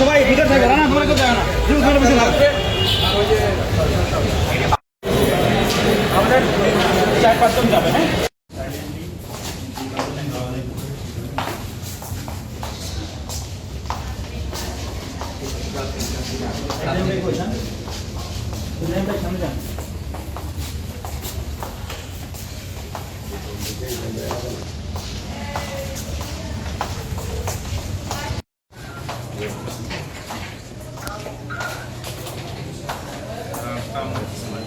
সবাই, ভিতরে থাকবে না দূরে কেউ যাবে না তুমি ওখানে বসে থাকো আমাদের চার পাঁচজন যাবে। হ্যাঁ আমরা পক্ষ থেকে দেখে আসছি হ্যাঁ শাহিন ভাই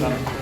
আসছে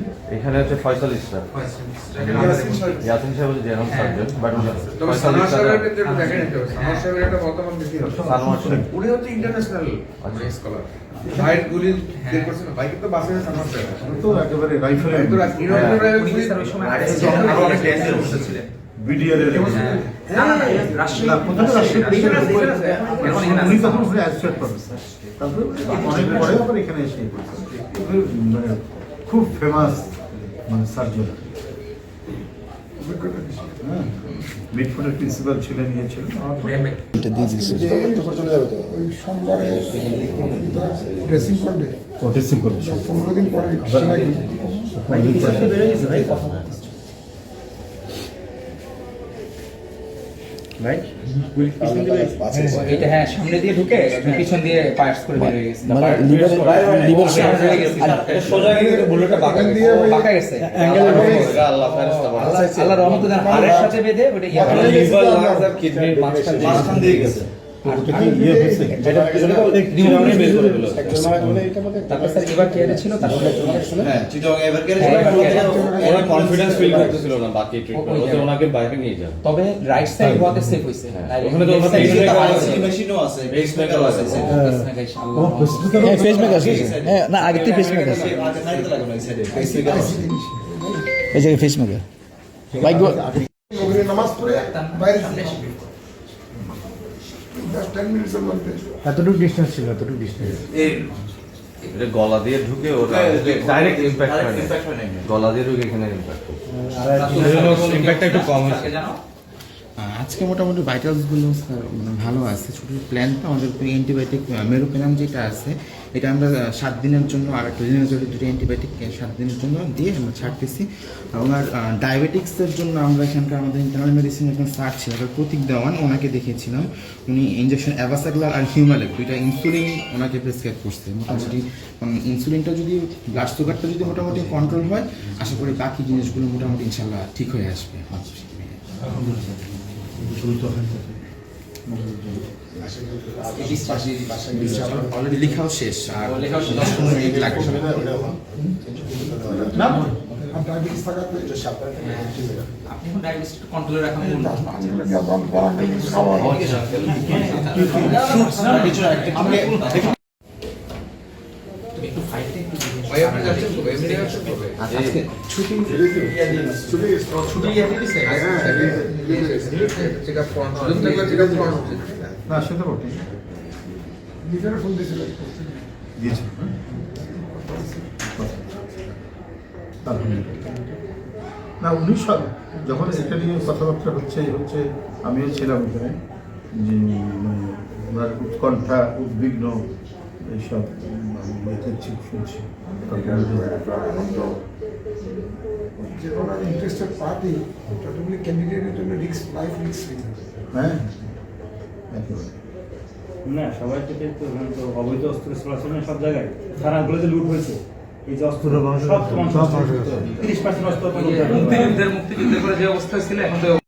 এখানে হচ্ছে ফয়সাল ইসলাম। ইয়াসিন সাহেব। হচ্ছে জেনারেল সার্জন বাট সাহেবের একটু বেশি সাহেব উনি হচ্ছে international মানে scholar। গুলি বের করছে না, ভাই কিন্তু বাঁচে না সাহেব। তো একেবারে রাইফেল তো রাইফেল গুলি- আরও অনেক ডেঞ্জার বসেছিলেন। বিডিআর এর না না না রাষ্ট্রীয় না, প্রথমে রাষ্ট্রীয় এখানে আছে, এখানে আছে। এখন এখানে উনি তখন অ্যাসোসিয়েট প্রফেসর তারপরে অনেক পরে আবার এখানে এসে মানে খুব ফেমাস মানে সার্জন। হ্যাঁ প্রিন্সিপাল ছিলেন ইয়ে ছিলেন ড্রেসিং করবে পনেরো দিন পরে এটা হ্যাঁ সামনে দিয়ে ঢুকে পিছন দিয়ে পার্স করে বের গেছে মানে লিভার লিভার সোজা গিয়ে বুলেটটা বাঁকা দিয়ে বাঁকা গেছে আল্লাহ ফেরেশতা আল্লাহ রহমত হাড়ের সাথে বেঁধে ওটা লিভার লাংস আর কিডনির মাঝখান দিয়ে গেছে ওটা কি ইয়ে হয়েছে? রিমুভ বের করে দিল তারপর স্যার এবার কে ছিল? তারপরে হ্যাঁ চিটং এবার কে হ্যাঁ, এবার কে- ওরা কনফিডেন্স ফিল করতেছিল না বাকি ট্রিটমেন্ট ওদের বাইরে নিয়ে যান তবে রাইট সাইড হওয়াতে সেফ হইছে ওখানে তো। মেশিনও আছে আছে। হ্যাঁ। আছে। হ্যাঁ না আগে থেকে ফেসমেক আছে। এই জায়গায় ফেসমেক বাইক নামাজ পড়ে বাইরে টেন মিনিটসের মধ্যে। এতটুকু ডিস্টেন্স ছিল এতটুকু ডিস্টেন্স গলা দিয়ে ঢুকে ওরা হ্যাঁ, ডাইরেক্ট ইমপ্যাক্ট হয়। না। impact হয়। না। গলা দিয়ে ঢুকে এখানে ইমপ্যাক্ট ইম্প্যাক্টটা একটু কম হয়েছে আজকে মোটামুটি ভাইটালসগুলো মানে ভালো আছে। শুধু প্ল্যানটা আমাদের অ্যান্টিবায়োটিক মেরোপেনাম যেটা আছে এটা আমরা সাত দিনের জন্য আর একটা রিনাজলি দুটো অ্যান্টিবায়োটিক সাত দিনের জন্য দিয়ে আমরা ছাড়তেছি। ওনার ডায়াবেটিক্সের জন্য আমরা এখানকার আমাদের ইন্টারনাল মেডিসিন এখন স্যার ছিল প্রতীক দেওয়ান ওনাকে দেখিয়েছিলাম। উনি ইঞ্জেকশন অ্যাভাসাগ্লার আর হিউমালেক দুইটা ইনসুলিন ওনাকে প্রেসক্রাইব করছে। মোটামুটি ইনসুলিনটা যদি ব্লাড সুগারটা যদি মোটামুটি কন্ট্রোল হয় আশা করি বাকি জিনিসগুলো মোটামুটি ইনশাল্লাহ ঠিক হয়ে আসবে। অলরেডি লেখাও শেষ আর মিনিট লাগবে না আপনি এখন ডায়াবেটিস কন্ট্রোলে রাখা মূল খাওয়া না দিয়েছে না উনি সব যখন এটা নিয়ে কথাবার্তা হচ্ছে হচ্ছে আমিও ছিলাম এখানে যে মানে ওনার উৎকণ্ঠা, উদ্বিগ্ন এইসব দেখছি শুনছি। যে কোনো ইন্টারেস্টেড পার্টি টোটালি ক্যান্ডিডেটের জন্য রিস্ক লাইফ রিস্ক হ্যাঁ। না সবাই থেকে তো ওখানে তো অবৈধ অস্ত্র চলাচল সব জায়গায়। থানাগুলোতে লুট হয়েছে। এই যে অস্ত্র সব সব তিরিশ পার্সেন্ট অস্ত্র মুক্তিযুদ্ধের মুক্তিযুদ্ধের পরে যে অবস্থা ছিল এখন তো